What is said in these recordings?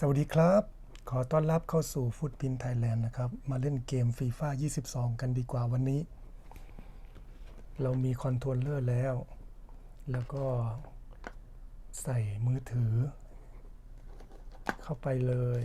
สวัสดีครับ ขอต้อนรับเข้าสู่ฟุตพินไทยแลนด์นะครับ มาเล่นเกมฟีฟ่า22 กันดีกว่าวันนี้ เรามีคอนโทรลเลอร์แล้ว แล้วก็ใส่มือถือ เข้าไปเลย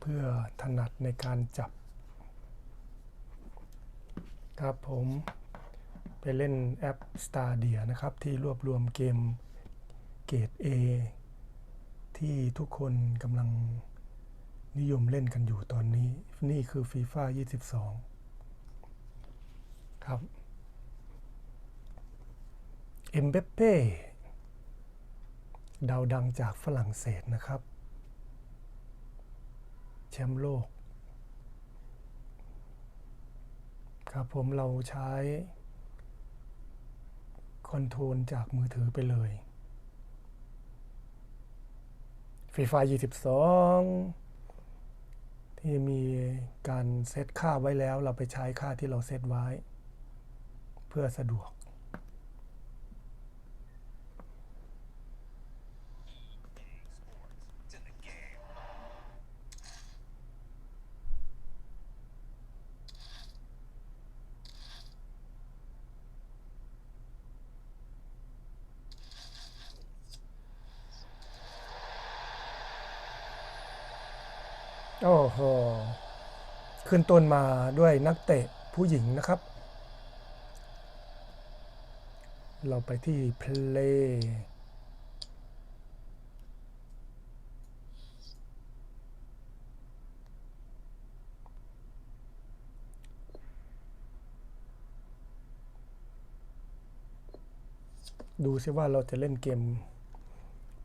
เพื่อถนัดในการจับ ครับผมไปเล่นแอป Stadia นะครับ ที่รวบรวมเกมเกรด A ที่ทุกคนกำลังนิยมเล่นกันอยู่ตอนนี้ นี่คือฟีฟ่า22 ครับ เอ็มเบเป้ดาวดังจากฝรั่งเศสนะครับ แชมป์โลก ครับผมเราใช้ คอนโทรลจากมือถือไปเลย ฟีฟา22 ที่มีการเซตค่าไว้แล้ว เราไปใช้ค่าที่เราเซตไว้ เพื่อสะดวก โอ้โหขึ้นต้นมาด้วยนักเตะผู้หญิงนะครับ เราไปที่ Play ดูซิว่าเราจะเล่นเกม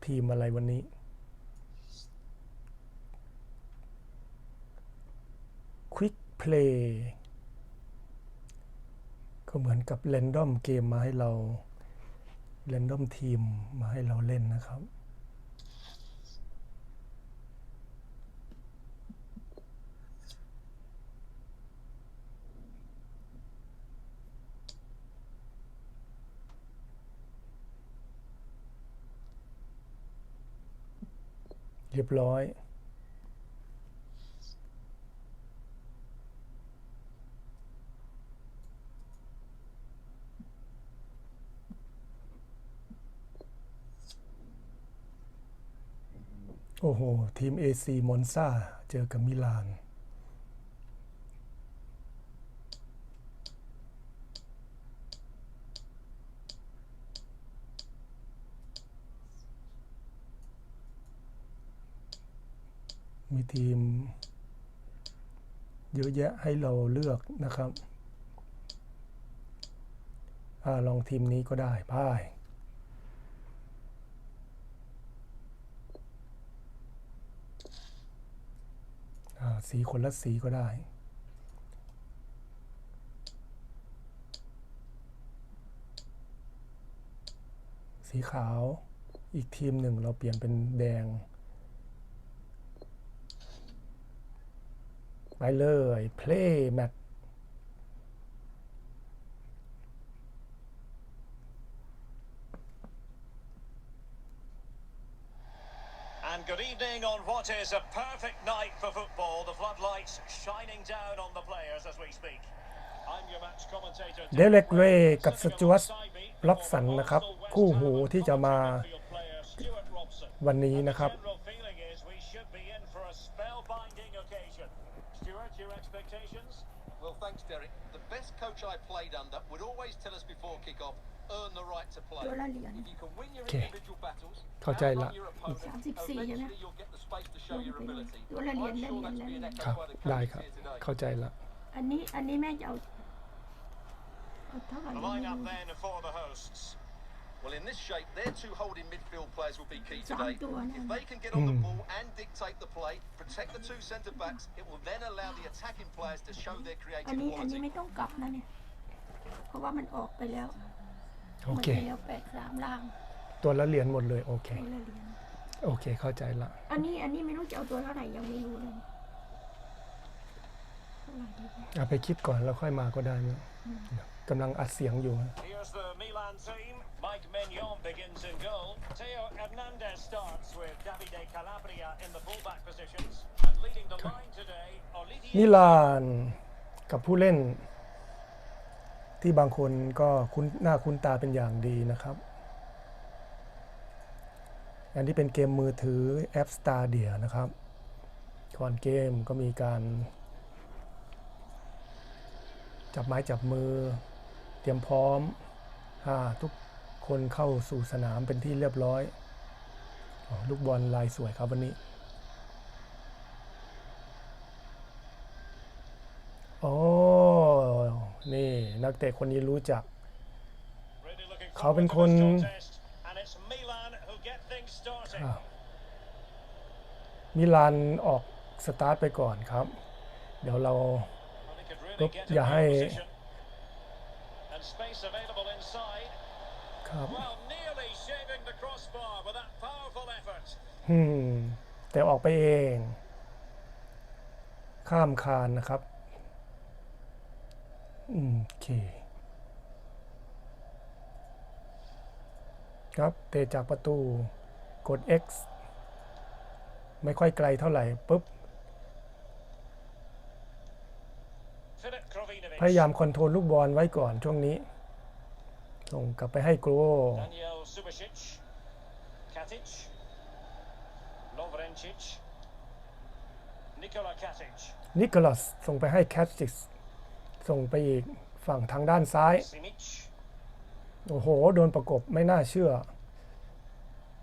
ทีมอะไรวันนี้ Play ก็เหมือนกับ Random เกมมาให้เรา Random ทีมมาให้เราเล่นนะครับ เรียบร้อย โอ้โห ทีม AC มอนซาเจอกับมิลาน มีทีม เยอะแยะให้เราเลือกนะครับอลองทีมนี้ก็ได้พ่าย สีคนละสีก็ได้ สีขาวอีกทีมหนึ่งเราเปลี่ยนเป็นแดง ไปเลย play match And good evening on what is a perfect night for football. The floodlights shining down on the players as we speak. I'm your match commentator. เดเล็กเรย์กับสจวตล็อบสันนะครับ คู่หูที่จะมาวันนี้นะครับ General feeling is we should be in for a spellbinding occasion. Stuart, your expectations? Well, thanks, Derek. The best coach I played under would always tell us before kick-off, earn the right to play. ตัวละเหรียญ If you can win your Okay. individual battles, เข้าใจละ outrun your opponent, 34ใช่ไหม eventually you'll get the space to show your ability. ตัวละเหรียญ I'm ละ sure เหรียญ that's ละ being เหรียญครับ echoed by the ได้ coaches ครับ here today. เข้าใจละอันนี้อันนี้แม่จะเอาเอาเท่าไหร่ The ยังไม่ lineup รู้ then for the hosts. Well, in this shape, their two holding midfield players will be key Saan today. tuwa na? If they can get on the Mm. ball and dictate the play, protect the two centre backs, it will then allow the attacking players to show their อัน creative นี้อันนี้ quality. ไม่ต้องกลับนะเนี่ยเพราะว่ามันออกไปแล้วโอมันเคไปแล้วแปดสามล่างตัวละเหรียญหมดเลยโอเคตัวละเหรียญโอเคเข้าใจละ อันนี้อันนี้ไม่รู้จะเอาตัวเท่าไหร่ยังไม่รู้เลยเท่าไหร่ดีวะเอาไปคิดก่อนแล้วค่อยมาก็ได้นะกำลังอัดเสียงอยู่ Here's the Milan team. Mike Mignon begins in goal. Teo Hernandez starts with Davide Calabria in the fullback positions. And leading the line today, มิ Olivier ลานกับผู้เล่น ที่บางคนก็คุ้นหน้าคุ้นตาเป็นอย่างดีนะครับ อันนี้เป็นเกมมือถือแอป Stadia นะครับ ก่อนเกมก็มีการ จับไม้จับมือ เตรียมพร้อมทุก คนเข้าสู่สนามเป็นที่เรียบร้อยอลูกบอลลายสวยครับวันนี้ โอ้นี่นักเตะคนนี้รู้จัก เขาเป็นคนมิลานออกสตาร์ทไปก่อนครับ เดี๋ยวเรา Well, he could really Look, get yeah, in hey. position. And space available inside. ครับ Well, nearly shaving the crossbar with that powerful effort. อืมแต่ออกไปเอง ข้ามคานนะครับอืมโอเค ครับเตะจากประตูกด X ไม่ค่อยไกลเท่าไหร่ปุ๊บ Filip Krovinovic. พยายามคอนโทรลลูกบอลไว้ก่อนช่วงนี้ ส่งกลับไปให้โกร Daniel Subasic. Katic. Lovrencic. Nikola Katic. นิโคลัสส่งไปให้แคทซิสส่งไปอีกฝั่งทางด้านซ้าย Simic. โอ้โห โดนประกบไม่น่าเชื่อ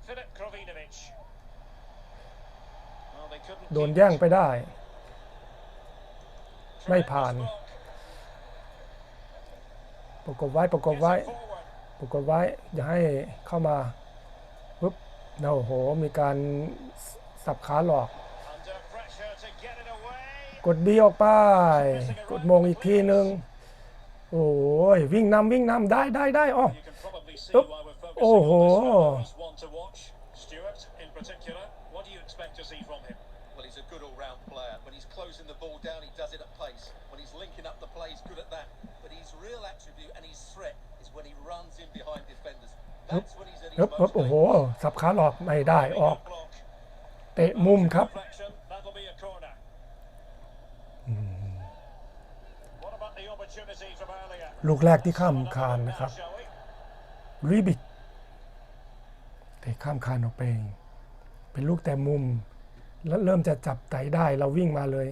Filip Krovinovic. Well, they couldn't โดน keep แย่ง it. ไปได้ ไม่ผ่าน Tremendous block. ประกบไว้ ประกบ Gets ไว้ it forward. ประกบไว้อย่าให้เข้ามาปุ๊บโอ้โห มีการสับขาหลอก Under pressure to get it away. กดบีออกไป กดมงอีกทีนึงโอ้ยวิ่งนำวิ่งนำได้ได้ได้อ๋อ You can probably see Oop. why we're focusing Oh, on this oh. one as one to watch. Stuart, in particular, what do you expect to see from him? Well, he's a good all-round player. When he's closing the ball down, he does it at pace. When he's linking up the play, he's good at that. But his real attribute and his threat is when he runs in behind defenders. That's when he's at ปึ๊บ his ปึ๊บ most โอ้โห dangerous. สับขาหลอกไม่ได้ออก Good block. เตะมุมครับ Deflection, that'll be a corner. What about the opportunity from earlier? ลูกแรกที่ข้ามคานนะครับ Shall we? ริบิกเตะข้ามคานออกไป เป็นลูกแต่มุม แล้วเริ่มจะจับไตได้เราวิ่งมาเลย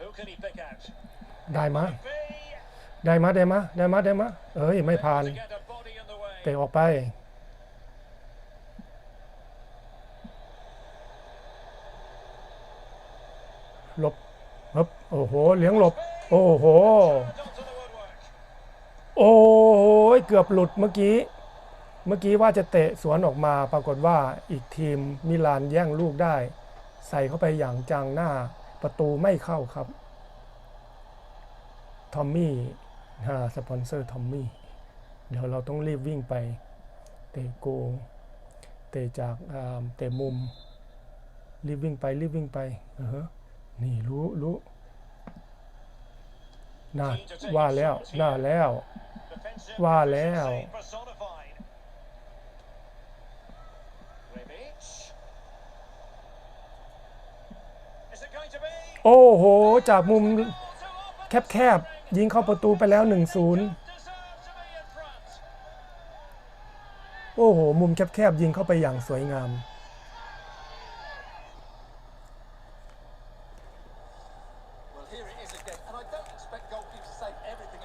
Who can he pick out? ได้มะ B. ได้มะได้มะได้มะได้มะเอ้ยไม่ผ่าน To get a body in the way. เตะออกไปหลบฮึบโอ้โหเลี้ยงหลบ โอ้โห Turned onto the woodwork. โอ้ยเกือบหลุดเมื่อกี้ เมื่อกี้ว่าจะเตะสวนออกมาปรากฏว่าอีกทีมมิลานแย่งลูกได้ ใส่เข้าไปอย่างจังหน้าประตูไม่เข้าครับ ทอมมี่ฮาสปอนเซอร์ทอมมี่เดี๋ยวเราต้องรีบวิ่งไป เตะโกเตะจากเตะมุม รีบวิ่งไป รีบวิ่งไปเออฮะนี่รู้รู้น่าว่าแล้วน่าแล้ว Defensive Wow, efficiency Leo. personified. Rebic. Is it going to be? โอ้โห จากมุมแคบๆ ยิงเข้าประตูไปแล้ว 1-0 โอ้โห มุมแคบๆ ยิงเข้าไปอย่างสวยงาม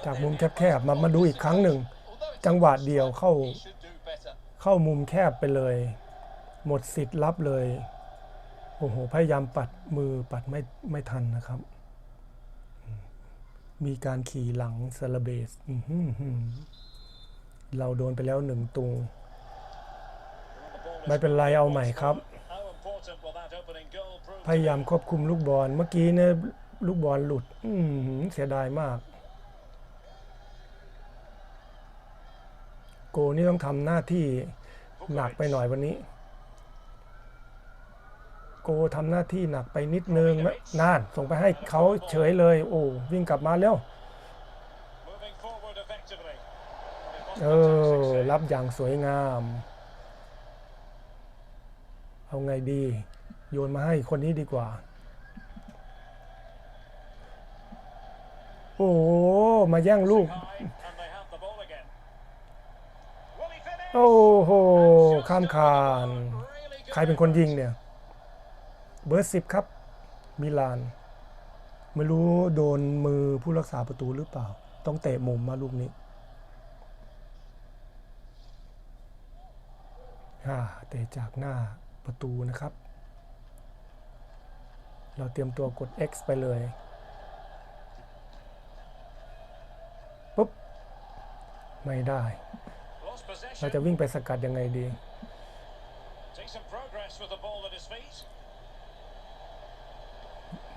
จากมุมแคบๆ มามาดูอีกครั้งหนึ่ง จังหวะเดียวเข้าเข้ามุมแคบไปเลย หมดสิทธิ์รับเลย โอ้โห พยายามปัดมือปัดไม่ไม่ทันนะครับ มีการขี่หลังเซเลเบสเราโดนไปแล้วหนึ่งตู The ball is ไม่เป็นไรเอาใหม่ครับ พยายามควบคุมลูกบอล เมื่อกี้เนี่ยลูกบอลหลุดอืเสียดายมาก โกนี่ต้องทำหน้าที่หนักไปหน่อยวันนี้ กทำหน้าที่หนักไปนิดนึงน่านส่งไปให้เขาเฉยเลย โอ้วิ่งกลับมาเร็ว forward effectively. It เอ wasn't a อ toxic save. รับอย่างสวยงาม เอาไงดี โยนมาให้คนนี้ดีกว่า โอ้โหมาแย่งลูก High, and they have the ball again. Will he finish? โอ้โห Just ข้าม over คาน the bar. Really good ใครเป็นคนยิง effort. เนี่ย เบอร์สิบครับ มิลาน ไม่รู้โดนมือผู้รักษาประตูหรือเปล่า ต้องเตะมุมมาลูกนี้ฮ่าเตะจากหน้าประตูนะครับ เราเตรียมตัวกด X ไปเลยปุ๊บ ไม่ได้ เราจะวิ่งไปสกัดยังไงดี Decent progress with the ball at his feet.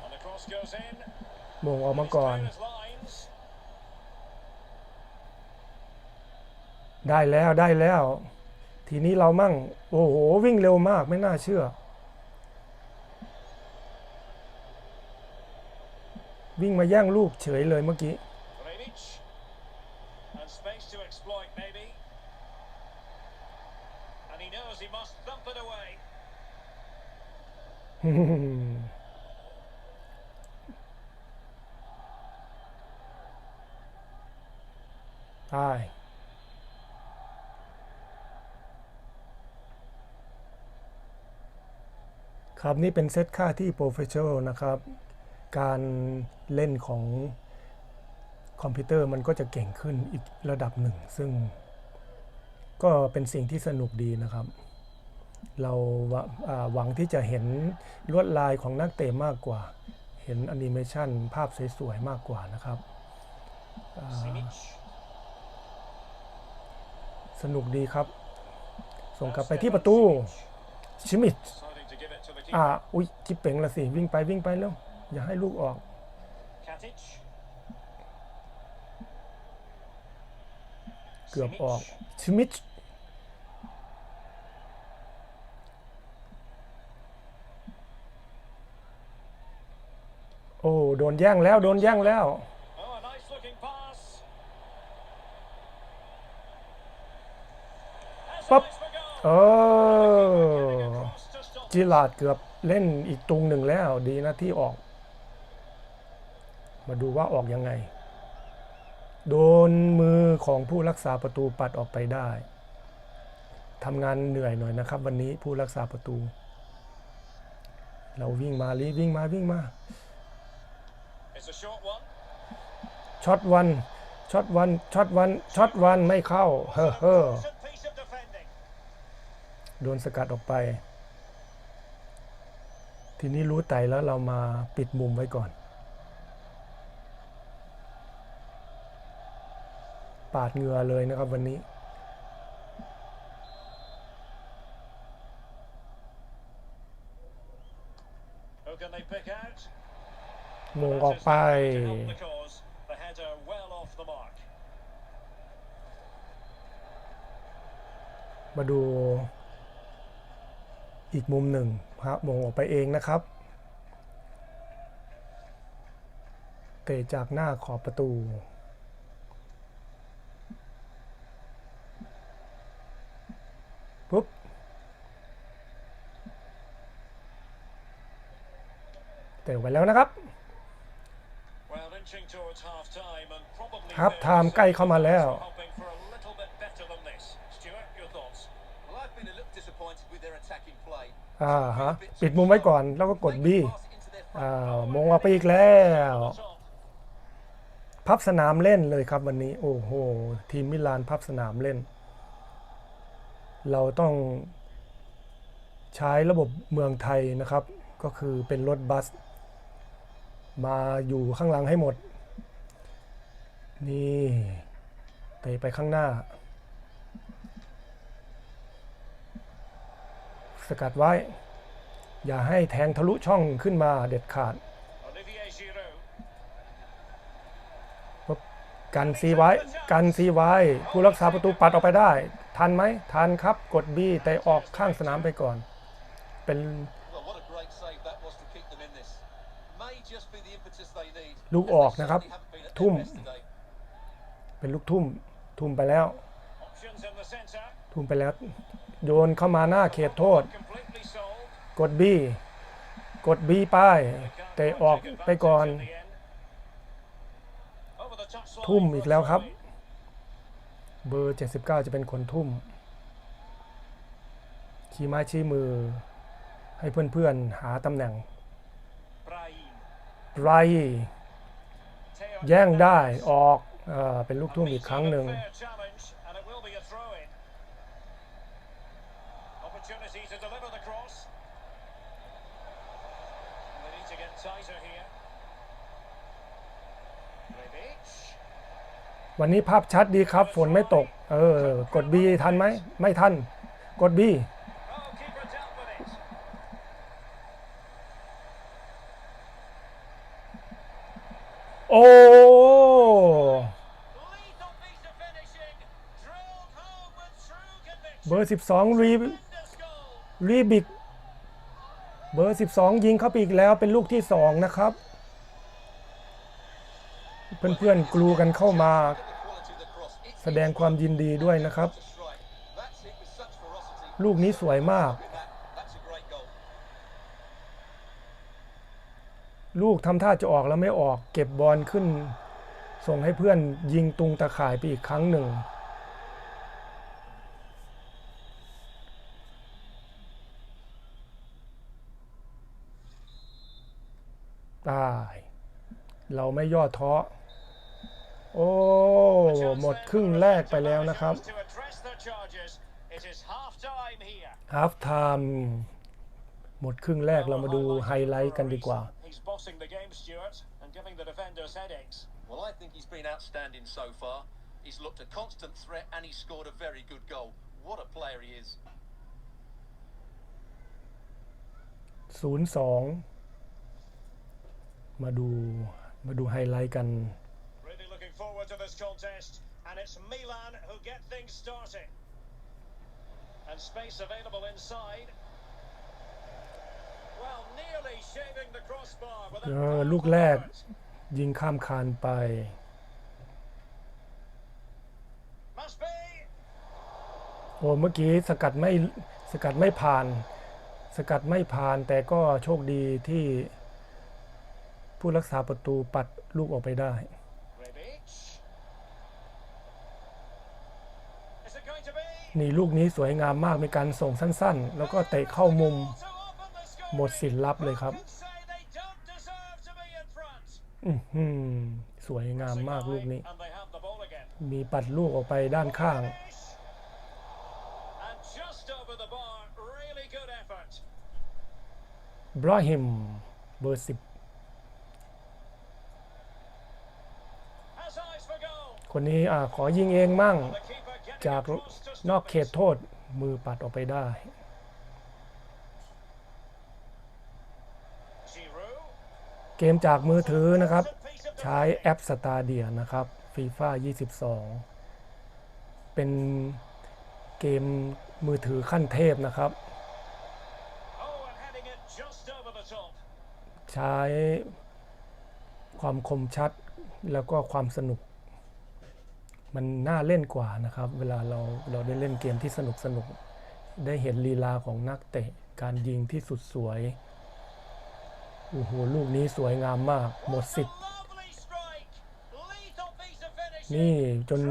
And the cross goes in. มงออกมาก่อน ได้แล้วได้แล้ว ทีนี้เรามั่ง โอ้โห วิ่งเร็วมากไม่น่าเชื่อ วิ่งมาแย่งลูกเฉยเลยเมื่อกี้ space to exploit, maybe. And he knows he must thump it away. ได้ครับนี่เป็นเซตค่าที่โปรเฟชชั่นอลนะครับ การเล่นของคอมพิวเตอร์มันก็จะเก่งขึ้นอีกระดับหนึ่ง ซึ่งก็เป็นสิ่งที่สนุกดีนะครับ เราหวังที่จะเห็นลวดลายของนักเตะมากกว่า เห็นแอนิเมชันภาพสวยๆ มากกว่านะครับ สนุกดีครับ ส่งกลับไปที่ประตู ชิมิด Deciding to give it to the อ่า keeper. อุ๊ยจิบเป่งละสิ วิ่งไปวิ่งไปแล้ว อย่าให้ลูกออก Katic. เกือบออก Simic. ชิมิดโอ้ โดนแย่งแล้ว โดนแย่งแล้ว Oh, a nice looking pass. Has a Pop. nice for goal. เออจิลาดเกือบเล่นอีกตุงหนึ่งแล้วดีนะที่ออก มาดูว่าออกยังไง โดนมือของผู้รักษาประตูปัดออกไปได้ทำงานเหนื่อยหน่อยนะครับ วันนี้ผู้รักษาประตู เราวิ่งมาลีวิ่งมาวิ่งมาช็อตวันช็อตวันช็อตวันช็อตวันไม่เข้า เฮ้อเฮ้อ โดนสกัดออกไป ทีนี้รู้ไตแล้วเรามาปิดมุมไว้ก่อน ปาดเหงื่อเลยนะครับวันนี้ Who can they pick out? มงออกไป To help the cause. The header well off the mark. มาดู อีกมุมหนึ่งฮะมงออกไปเองนะครับ เตะจากหน้าขอบประตู ปุ๊บ เตะไปแล้วนะครับ Well, inching towards half time and probably ครับ fair ไท to ม์ say ใกล้เข้ามาแล้ว hoping for a little bit better than this. Stuart, your thoughts? Well, I've been a little disappointed with their attacking play. อ่าฮะปิดมุมไว้ก่อนแล้วก็กด B อ่ามงออกไปอีกแล้ว พับสนามเล่นเลยครับวันนี้ โอ้โห ทีมมิลานพับสนามเล่น เราต้องใช้ระบบเมืองไทยนะครับ ก็คือเป็นรถบัส มาอยู่ข้างหลังให้หมด นี่เตะไปข้างหน้า สกัดไว้ อย่าให้แทงทะลุช่องขึ้นมาเด็ดขาด Olivier Giroud. กันซีไว้ กันซีไว้ ผู้รักษาประตูปัดออกไปได้ ทันไหม ทันครับ กดบีแต่ออกข้างสนามไปก่อน เป็น Well, what a great save that was to keep them in this. May just be the impetus they need. ลูกออกนะครับ They certainly haven't been at their ทุ่ม best today. ไปเป็นลูกทุ่ม ทุ่มไปแล้ว Options in the centre. ทุ่มไปแล้ว โยนเข้ามาหน้าเขตโทษ กดบี้กดบี้ป้ายเตะออกไปก่อน ทุ่มอีกแล้วครับ เบอร์ 79 จะเป็นคนทุ่ม ชี้ไม้ชี้มือ ให้เพื่อนๆหาตำแหน่งไรแย่งได้ออกอเป็นลูกทุ่มอีกครั้งหนึ่ง Fair challenge, and it will be a throw-in. Opportunity to deliver the cross. They need to get tighter here. Rebic. วันนี้ภาพชัดดีครับ ฝนไม่ตก เออ กดบีทันไหม ไม่ทัน กดบี Oh, keeper dealt with it. โอ้ Lethal piece of finishing. Drilled home with true conviction. เบอร์ 12 รี Tremendous goal. รีบิกเบอร์ 12 ยิงเข้าไปอีกแล้วเป็นลูกที่ 2 นะครับ เพื่อนๆกลูกันเข้ามา แสดงความยินดีด้วยนะครับ ลูกนี้สวยมาก ลูกทำท่าจะออกแล้วไม่ออก เก็บบอลขึ้น ส่งให้เพื่อนยิงตุงตะข่ายไปอีกครั้งหนึ่ง ตาย เราไม่ย่อท้อ โอ้ หมดครึ่งแรกไปแล้วนะครับ To address their charges, it is half-time here. ฮาฟไทม์หมดครึ่งแรกเรามาดูไฮไลท์กันดีกว่า He's bossing the game, Stuart, and giving the defenders headaches. Well, I think he's been outstanding so far. He's looked a constant threat and he's scored a very good goal. What a player he is. ศูนย์สองมาดู มาดูไฮไลท์กัน Really looking forward to this contest, and it's Milan who get things started. And space available inside. Well, nearly shaving the crossbar with a เออ powerful ลูกแรก effort. ยิงข้ามคานไป Must be. โอ้เมื่อกี้สกัดไม่สกัดไม่ผ่าน สกัดไม่ผ่านแต่ก็โชคดีที่ ผู้รักษาประตูปัดลูกออกไปได้ นี่ลูกนี้สวยงามมากมีการส่งสั้นๆ แล้วก็เตะเข้ามุม หมดสินลับเลยครับสวยงามมากลูกนี้ มีปัดลูกออกไปด้านข้าง บราฮิม เบอร์สิบ Has eyes for goal. คนนี้อขอยิงเองมั่งจากนอกเขตโทษมือปัดออกไปได้ เกมจากมือถือนะครับ ใช้แอปสตาเดียนะครับฟีฟ่า22 เป็นเกมมือถือขั้นเทพนะครับ ใช้ความคมชัดแล้วก็ความสนุก มันน่าเล่นกว่านะครับ เวลาเราเราได้เล่นเกมที่สนุกสนุก ได้เห็นลีลาของนักเตะ การยิงที่สุดสวย โอ้โห ลูกนี้สวยงามมาก หมดสิทธิ์ นี่จน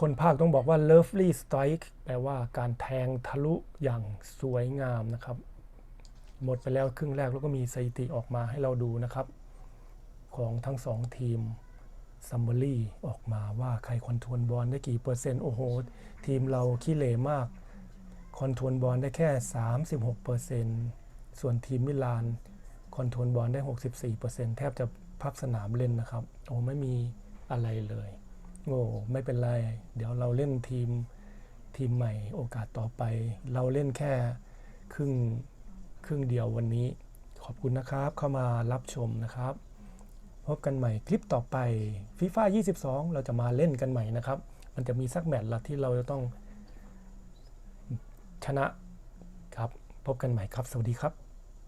คนภาคต้องบอกว่า lovely strike แปลว่าการแทงทะลุอย่างสวยงามนะครับ หมดไปแล้วครึ่งแรกแล้วก็มีสถิติออกมาให้เราดูนะครับ ของทั้งสองทีม ซัมเบอรี่ออกมาว่าใครคอนโทรลบอลได้กี่เปอร์เซ็นต์ โอ้โห ทีมเราขี้เหร่มาก คอนโทรลบอลได้แค่ 36เปอร์เซ็นต์ส่วนทีมมิลาน คอนโทรลบอลได้ 64เปอร์เซ็นต์แทบจะพักสนามเล่นนะครับ โอ้ไม่มีอะไรเลย โอ้ไม่เป็นไร เดี๋ยวเราเล่นทีมทีมใหม่โอกาสต่อไป เราเล่นแค่ครึ่งครึ่งเดียววันนี้ ขอบคุณนะครับเข้ามารับชมนะครับ พบกันใหม่คลิปต่อไปฟีฟ่า22 เราจะมาเล่นกันใหม่นะครับ มันจะมีสักแมตช์ละที่เราจะต้องชนะครับ พบกันใหม่ครับ สวัสดีครับ